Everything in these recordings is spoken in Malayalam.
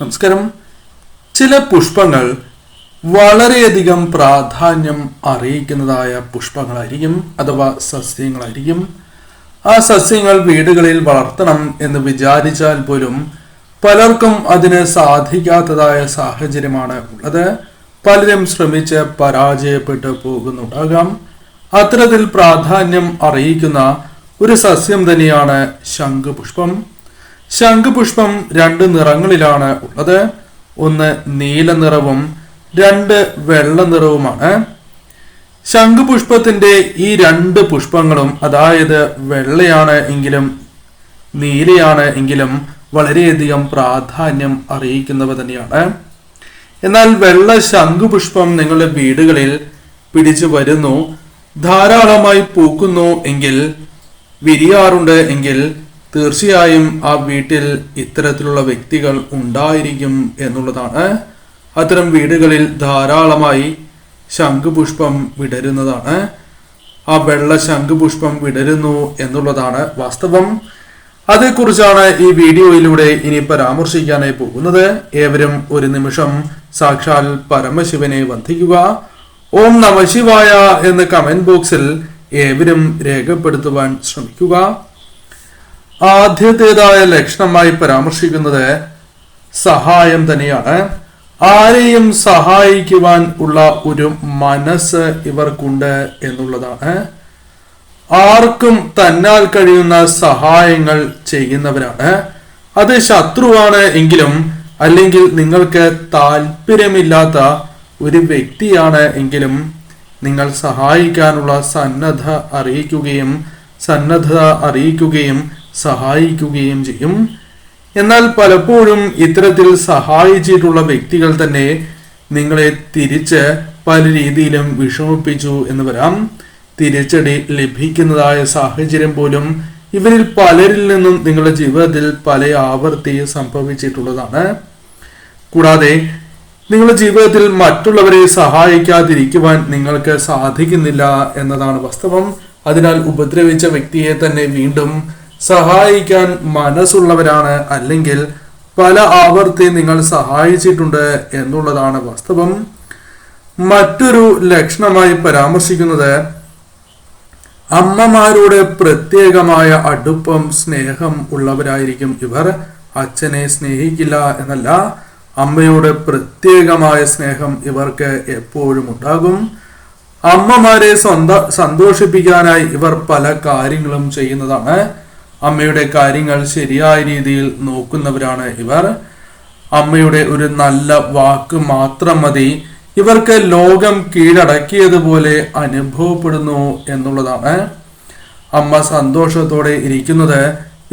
നമസ്കാരം. ചില പുഷ്പങ്ങൾ വളരെയധികം പ്രാധാന്യം അറിയിക്കുന്നതായ പുഷ്പങ്ങളായിരിക്കും അഥവാ സസ്യങ്ങളായിരിക്കും. ആ സസ്യങ്ങൾ വീടുകളിൽ വളർത്തണം എന്ന് വിചാരിച്ചാൽ പോലും പലർക്കും അതിന് സാധിക്കാത്തതായ സാഹചര്യമാണ് ഉള്ളത്. പലരും ശ്രമിച്ച് പരാജയപ്പെട്ടു പോകുന്നുണ്ടാകാം. അത്തരത്തിൽ പ്രാധാന്യം അറിയിക്കുന്ന ഒരു സസ്യം തന്നെയാണ് ശംഖുപുഷ്പം. ശംഖുപുഷ്പം രണ്ട് നിറങ്ങളിലാണ് ഉള്ളത്. ഒന്ന് നീല നിറവും രണ്ട് വെള്ള നിറവുമാണ്. ശംഖുപുഷ്പത്തിന്റെ ഈ രണ്ട് പുഷ്പങ്ങളും അതായത് വെള്ളയാണ് എങ്കിലും നീലയാണ് എങ്കിലും വളരെയധികം പ്രാധാന്യം അറിയിക്കുന്നവ തന്നെയാണ്. എന്നാൽ വെള്ള ശംഖുപുഷ്പം നിങ്ങളുടെ വീടുകളിൽ പിടിച്ചു വരുന്നു ധാരാളമായി പൂക്കുന്നു എങ്കിൽ വിരിയാറുണ്ട് എങ്കിൽ തീർച്ചയായും ആ വീട്ടിൽ ഇത്തരത്തിലുള്ള വ്യക്തികൾ ഉണ്ടായിരിക്കും എന്നുള്ളതാണ്. അത്തരം വീടുകളിൽ ധാരാളമായി ശംഖുപുഷ്പം വിടരുന്നതാണ്. ആ വെള്ള ശംഖുപുഷ്പം വിടരുന്നു എന്നുള്ളതാണ് വാസ്തവം. അതേക്കുറിച്ചാണ് ഈ വീഡിയോയിലൂടെ ഇനി പരാമർശിക്കാനായി പോകുന്നത്. ഏവരും ഒരു നിമിഷം സാക്ഷാൽ പരമശിവനെ വന്ദിക്കുക. ഓം നമ ശിവായ എന്ന് കമന്റ് ബോക്സിൽ ഏവരും രേഖപ്പെടുത്തുവാൻ ശ്രമിക്കുക. ആദ്യത്തേതായ ലക്ഷണമായി പരാമർശിക്കുന്നത് സഹായം തന്നെയാണ്. ആരെയും സഹായിക്കുവാൻ ഉള്ള ഒരു മനസ്സ് ഇവർക്കുണ്ട് എന്നുള്ളതാണ്. ആർക്കും തന്നാൽ കഴിയുന്ന സഹായങ്ങൾ ചെയ്യുന്നവരാണ്. അത് ശത്രുവാണ് എങ്കിലും അല്ലെങ്കിൽ നിങ്ങൾക്ക് താല്പര്യമില്ലാത്ത ഒരു വ്യക്തിയാണ് എങ്കിലും നിങ്ങൾ സഹായിക്കാനുള്ള സന്നദ്ധ അറിയിക്കുകയും സന്നദ്ധത അറിയിക്കുകയും സഹായിക്കുകയും ചെയ്യും. എന്നാൽ പലപ്പോഴും ഇത്തരത്തിൽ സഹായിച്ചിട്ടുള്ള വ്യക്തികൾ തന്നെ നിങ്ങളെ തിരിച്ച് പല രീതിയിലും വിഷമിപ്പിച്ചു എന്ന് വരാം. തിരിച്ചടി ലഭിക്കുന്നതായ സാഹചര്യം പോലും ഇവരിൽ പലരിൽ നിന്നും നിങ്ങളുടെ ജീവിതത്തിൽ പല ആവർത്തി സംഭവിച്ചിട്ടുള്ളതാണ്. കൂടാതെ നിങ്ങളുടെ ജീവിതത്തിൽ മറ്റുള്ളവരെ സഹായിക്കാതിരിക്കുവാൻ നിങ്ങൾക്ക് സാധിക്കുന്നില്ല എന്നതാണ് വാസ്തവം. അതിനാൽ ഉപദ്രവിച്ച വ്യക്തിയെ തന്നെ വീണ്ടും സഹായിക്കാൻ മനസ്സുള്ളവരാണ് അല്ലെങ്കിൽ പല ആവർത്തി നിങ്ങൾ സഹായിച്ചിട്ടുണ്ട് എന്നുള്ളതാണ് വാസ്തവം. മറ്റൊരു ലക്ഷണമായി പരാമർശിക്കുന്നത് അമ്മമാരുടെ പ്രത്യേകമായ അടുപ്പം സ്നേഹം ഉള്ളവരായിരിക്കും ഇവർ. അച്ഛനെ സ്നേഹിക്കില്ല എന്നല്ല അമ്മയോട് പ്രത്യേകമായ സ്നേഹം ഇവർക്ക് എപ്പോഴും ഉണ്ടാകും. അമ്മമാരെ സന്തോഷിപ്പിക്കാനായി ഇവർ പല കാര്യങ്ങളും ചെയ്യുന്നതാണ്. അമ്മയുടെ കാര്യങ്ങൾ ശരിയായ രീതിയിൽ നോക്കുന്നവരാണ് ഇവർ. അമ്മയുടെ ഒരു നല്ല വാക്ക് മാത്രം മതി. ഇവർക്ക് ലോകം കീഴടക്കിയതുപോലെ അനുഭവപ്പെടുന്നു എന്നുള്ളതാണ് അമ്മ സന്തോഷത്തോടെ ഇരിക്കുന്നത്.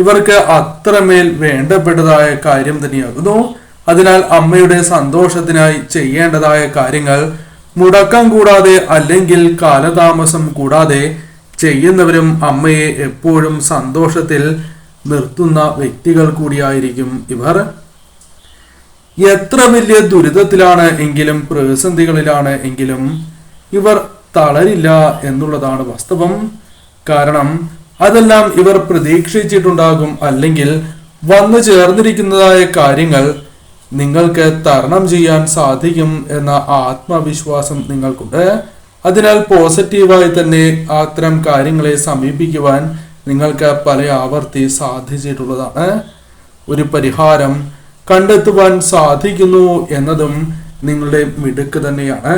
ഇവർക്ക് അത്രമേൽ വേണ്ടപ്പെട്ടതായ കാര്യം തന്നെയാകുന്നു. അതിനാൽ അമ്മയുടെ സന്തോഷത്തിനായി ചെയ്യേണ്ടതായ കാര്യങ്ങൾ മുടക്കം കൂടാതെ അല്ലെങ്കിൽ കാലതാമസം കൂടാതെ ചെയ്യുന്നവരും അമ്മയെ എപ്പോഴും സന്തോഷത്തിൽ നിർത്തുന്ന വ്യക്തികൾ കൂടിയായിരിക്കും ഇവർ. എത്ര വലിയ ദുരിതത്തിലാണ് എങ്കിലും പ്രതിസന്ധികളിലാണ് എങ്കിലും ഇവർ തളരില്ല എന്നുള്ളതാണ് വാസ്തവം. കാരണം അതെല്ലാം ഇവർ പ്രതീക്ഷിച്ചിട്ടുണ്ടാകും അല്ലെങ്കിൽ വന്നു ചേർന്നിരിക്കുന്നതായ കാര്യങ്ങൾ നിങ്ങൾക്ക് തരണം ചെയ്യാൻ സാധിക്കും എന്ന ആത്മവിശ്വാസം നിങ്ങൾക്കുണ്ട്. അതിനാൽ പോസിറ്റീവായി തന്നെ അത്തരം കാര്യങ്ങളെ സമീപിക്കുവാൻ നിങ്ങൾക്ക് പല ആവർത്തി സാധിച്ചിട്ടുള്ളതാണ്. ഒരു പരിഹാരം കണ്ടെത്തുവാൻ സാധിക്കുന്നു എന്നതും നിങ്ങളുടെ മിടുക്ക് തന്നെയാണ്.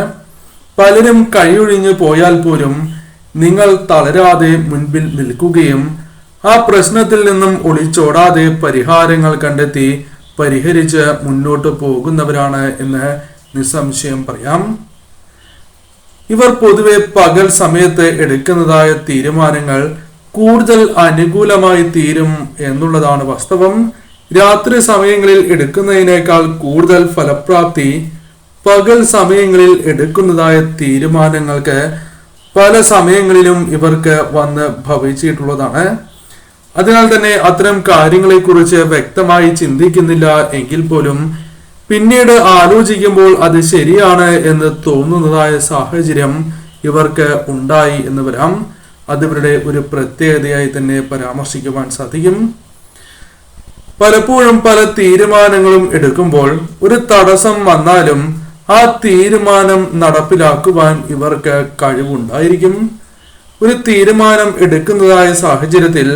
പലരും കൈയൊഴിഞ്ഞു പോയാൽ പോലും നിങ്ങൾ തളരാതെ മുൻപിൽ നിൽക്കുകയും ആ പ്രശ്നത്തിൽ നിന്നും ഒളിച്ചോടാതെ പരിഹാരങ്ങൾ കണ്ടെത്തി പരിഹരിച്ച് മുന്നോട്ട് പോകുന്നവരാണ് എന്ന് നിസ്സംശയം പറയാം. ഇവർ പൊതുവെ പകൽ സമയത്ത് എടുക്കുന്നതായ തീരുമാനങ്ങൾ കൂടുതൽ അനുകൂലമായി തീരും എന്നുള്ളതാണ് വാസ്തവം. രാത്രി സമയങ്ങളിൽ എടുക്കുന്നതിനേക്കാൾ കൂടുതൽ ഫലപ്രാപ്തി പകൽ സമയങ്ങളിൽ എടുക്കുന്നതായ തീരുമാനങ്ങൾക്ക് പല സമയങ്ങളിലും ഇവർക്ക് വന്ന് ഭവിച്ചിട്ടുള്ളതാണ്. അതിനാൽ തന്നെ അത്തരം കാര്യങ്ങളെക്കുറിച്ച് വ്യക്തമായി ചിന്തിക്കുന്നില്ല എങ്കിൽ പോലും പിന്നീട് ആലോചിക്കുമ്പോൾ അത് ശരിയാണ് എന്ന് തോന്നുന്നതായ സാഹചര്യം ഇവർക്ക് ഉണ്ടായി എന്ന് വരാം. അതിവരുടെ ഒരു പ്രത്യേകതയായി തന്നെ പരാമർശിക്കുവാൻ സാധിക്കും. പലപ്പോഴും പല തീരുമാനങ്ങളും എടുക്കുമ്പോൾ ഒരു തടസ്സം വന്നാലും ആ തീരുമാനം നടപ്പിലാക്കുവാൻ ഇവർക്ക് കഴിവുണ്ടായിരിക്കും. ഒരു തീരുമാനം എടുക്കുന്നതായ സാഹചര്യത്തിൽ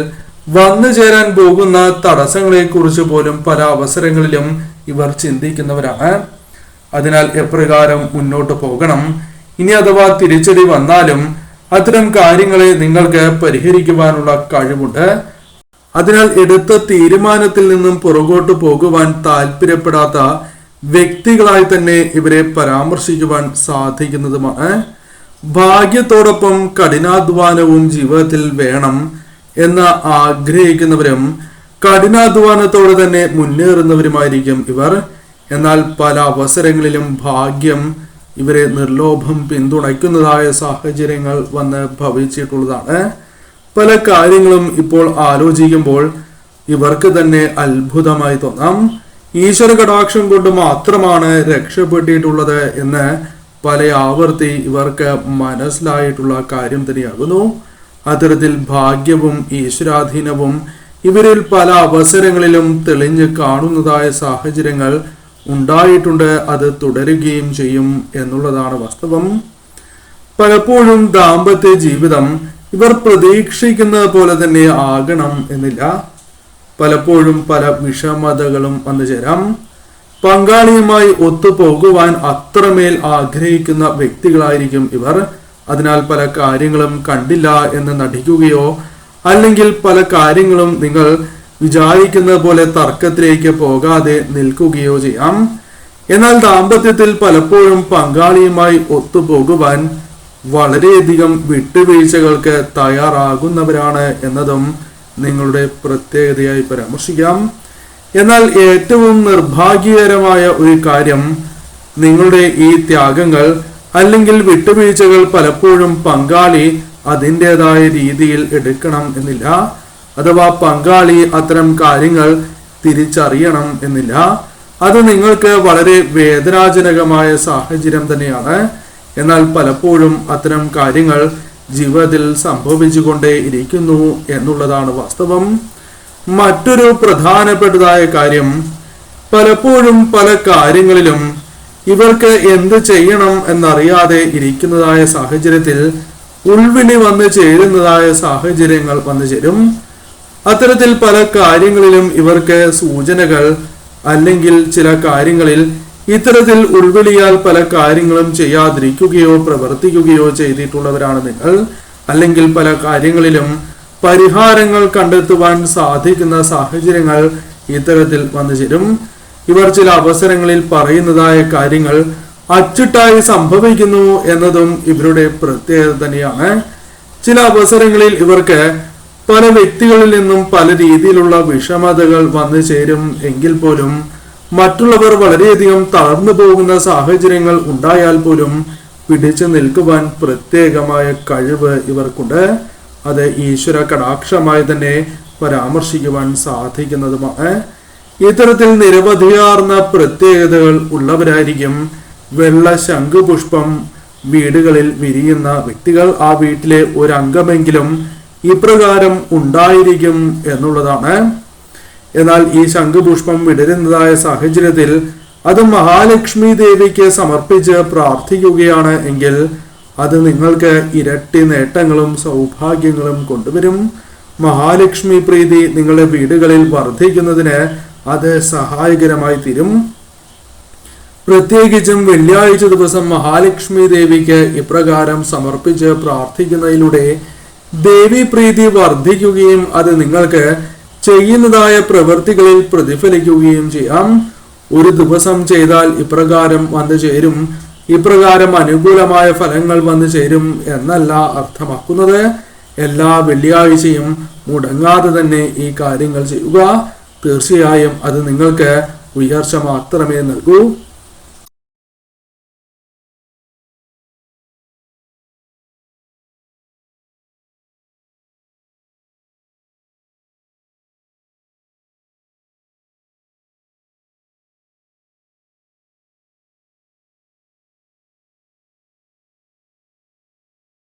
വന്നു ചേരാൻ പോകുന്ന തടസ്സങ്ങളെ കുറിച്ച് പോലും പല അവസരങ്ങളിലും ഇവർ ചിന്തിക്കുന്നവരാണ്. അതിനാൽ എപ്രകാരം മുന്നോട്ട് പോകണം? ഇനി അഥവാ തിരിച്ചടി വന്നാലും അത്തരം കാര്യങ്ങളെ നിങ്ങൾക്ക് പരിഹരിക്കുവാനുള്ള കഴിവുണ്ട്. അതിനാൽ എടുത്ത തീരുമാനത്തിൽ നിന്നും പുറകോട്ട് പോകുവാൻ താല്പര്യപ്പെടാത്ത വ്യക്തികളായി തന്നെ ഇവരെ പരാമർശിക്കുവാൻ സാധിക്കുന്നതുമാണ്. ഭാഗ്യത്തോടൊപ്പം കഠിനാധ്വാനവും ജീവിതത്തിൽ വേണം. എന്ന് ആഗ്രഹിക്കുന്നവരും കഠിനാധ്വാനത്തോടെ തന്നെ മുന്നേറുന്നവരുമായിരിക്കും ഇവർ. എന്നാൽ പല അവസരങ്ങളിലും ഭാഗ്യം ഇവരെ നിർലോഭം പിന്തുണയ്ക്കുന്നതായ സാഹചര്യങ്ങൾ വന്ന് ഭവിച്ചിട്ടുള്ളതാണ്. പല കാര്യങ്ങളും ഇപ്പോൾ ആലോചിക്കുമ്പോൾ ഇവർക്ക് തന്നെ അത്ഭുതമായി തോന്നാം. ഈശ്വര കടാക്ഷം കൊണ്ട് മാത്രമാണ് രക്ഷപ്പെട്ടിട്ടുള്ളത് എന്ന് പല ആവർത്തി ഇവർക്ക് മനസ്സിലായിട്ടുള്ള കാര്യം തന്നെയാകുന്നു. അത്തരത്തിൽ ഭാഗ്യവും ഈശ്വരാധീനവും ഇവരിൽ പല അവസരങ്ങളിലും തെളിഞ്ഞു കാണുന്നതായ സാഹചര്യങ്ങൾ ഉണ്ടായിട്ടുണ്ട്. അത് തുടരുകയും ചെയ്യും എന്നുള്ളതാണ് വാസ്തവം. പലപ്പോഴും ദാമ്പത്യ ജീവിതം ഇവർ പ്രതീക്ഷിക്കുന്നത് പോലെ തന്നെ ആകണം എന്നില്ല. പലപ്പോഴും പല വിഷമതകളും വന്നു ചേരാം. പങ്കാളിയുമായി ഒത്തുപോകുവാൻ അത്രമേൽ ആഗ്രഹിക്കുന്ന വ്യക്തികളായിരിക്കും ഇവർ. അതിനാൽ പല കാര്യങ്ങളും കണ്ടില്ല എന്ന് നടിക്കുകയോ അല്ലെങ്കിൽ പല കാര്യങ്ങളും നിങ്ങൾ വിചാരിക്കുന്ന പോലെ തർക്കത്തിലേക്ക് പോകാതെ നിൽക്കുകയോ ചെയ്യാം. എന്നാൽ ദാമ്പത്യത്തിൽ പലപ്പോഴും പങ്കാളിയുമായി ഒത്തുപോകുവാൻ വളരെയധികം വിട്ടുവീഴ്ചകൾക്ക് തയ്യാറാകുന്നവരാണ് എന്നതും നിങ്ങളുടെ പ്രത്യേകതയായി പരാമർശിക്കാം. എന്നാൽ ഏറ്റവും നിർഭാഗ്യകരമായ ഒരു കാര്യം നിങ്ങളുടെ ഈ ത്യാഗങ്ങൾ അല്ലെങ്കിൽ വിട്ടുവീഴ്ചകൾ പലപ്പോഴും പങ്കാളി അതിന്റെതായ രീതിയിൽ എടുക്കണം എന്നില്ല അഥവാ പങ്കാളി അത്തരം കാര്യങ്ങൾ തിരിച്ചറിയണം എന്നില്ല. അത് നിങ്ങൾക്ക് വളരെ വേദനാജനകമായ സാഹചര്യം തന്നെയാണ്. എന്നാൽ പലപ്പോഴും അത്തരം കാര്യങ്ങൾ ജീവിതത്തിൽ സംഭവിച്ചുകൊണ്ടേ ഇരിക്കുന്നു എന്നുള്ളതാണ് വാസ്തവം. മറ്റൊരു പ്രധാനപ്പെട്ടതായ കാര്യം പലപ്പോഴും പല കാര്യങ്ങളിലും ഇവർക്ക് എന്ത് ചെയ്യണം എന്നറിയാതെ ഇരിക്കുന്നതായ സാഹചര്യത്തിൽ ഉൾവിളി വന്ന് ചേരുന്നതായ സാഹചര്യങ്ങൾ വന്നു ചേരും. അത്തരത്തിൽ പല കാര്യങ്ങളിലും ഇവർക്ക് സൂചനകൾ അല്ലെങ്കിൽ ചില കാര്യങ്ങളിൽ ഇത്തരത്തിൽ ഉൾവിളിയാൽ പല കാര്യങ്ങളും ചെയ്യാതിരിക്കുകയോ പ്രവർത്തിക്കുകയോ ചെയ്തിട്ടുള്ളവരാണ് നിങ്ങൾ. അല്ലെങ്കിൽ പല കാര്യങ്ങളിലും പരിഹാരങ്ങൾ കണ്ടെത്തുവാൻ സാധിക്കുന്ന സാഹചര്യങ്ങൾ ഇത്തരത്തിൽ വന്നു ചേരും. ഇവർ ചില അവസരങ്ങളിൽ പറയുന്നതായ കാര്യങ്ങൾ അച്ചിട്ടായി സംഭവിക്കുന്നു എന്നതും ഇവരുടെ പ്രത്യേകത തന്നെയാണ്. ചില അവസരങ്ങളിൽ ഇവർക്ക് പല വ്യക്തികളിൽ നിന്നും പല രീതിയിലുള്ള വിഷമതകൾ വന്നു ചേരും എങ്കിൽ പോലും മറ്റുള്ളവർ വളരെയധികം തളർന്നു പോകുന്ന സാഹചര്യങ്ങൾ ഉണ്ടായാൽ പോലും പിടിച്ചു നിൽക്കുവാൻ പ്രത്യേകമായ കഴിവ് ഇവർക്കുണ്ട്. അത് ഈശ്വര കടാക്ഷമായി തന്നെ പരാമർശിക്കുവാൻ സാധിക്കുന്നതുമാണ്. ഇത്തരത്തിൽ നിരവധിയാർന്ന പ്രത്യേകതകൾ ഉള്ളവരായിരിക്കും വെള്ള ശംഖുപുഷ്പം വീടുകളിൽ വിരിയുന്ന വ്യക്തികൾ ആ വീട്ടിലെ ഒരംഗമെങ്കിലും ഇപ്രകാരം ഉണ്ടായിരിക്കും എന്നുള്ളതാണ്. എന്നാൽ ഈ ശംഖുപുഷ്പം വിടരുന്നതായ സാഹചര്യത്തിൽ അത് മഹാലക്ഷ്മി ദേവിക്ക് സമർപ്പിച്ച് പ്രാർത്ഥിക്കുകയാണ് എങ്കിൽ അത് നിങ്ങൾക്ക് ഇരട്ടി നേട്ടങ്ങളും സൗഭാഗ്യങ്ങളും കൊണ്ടുവരും. മഹാലക്ഷ്മി പ്രീതി നിങ്ങളുടെ വീടുകളിൽ വർദ്ധിക്കുന്നതിന് അത് സഹായകരമായി തീരും. പ്രത്യേകിച്ചും വെള്ളിയാഴ്ച ദിവസം മഹാലക്ഷ്മി ദേവിക്ക് ഇപ്രകാരം സമർപ്പിച്ച് പ്രാർത്ഥിക്കുന്നതിലൂടെ ദേവി പ്രീതി വർദ്ധിക്കുകയും അത് നിങ്ങൾക്ക് ചെയ്യുന്നതായ പ്രവൃത്തികളിൽ പ്രതിഫലിക്കുകയും ചെയ്യാം. ഒരു ദിവസം ചെയ്താൽ ഇപ്രകാരം വന്നു ചേരും. ഇപ്രകാരം അനുകൂലമായ ഫലങ്ങൾ വന്നു ചേരും എന്നല്ല അർത്ഥമാക്കുന്നത്. എല്ലാ വെള്ളിയാഴ്ചയും മുടങ്ങാതെ തന്നെ ഈ കാര്യങ്ങൾ ചെയ്യുക. തീർച്ചയായും അത് നിങ്ങൾക്ക് ഉയർച്ച മാത്രമേ നൽകൂ.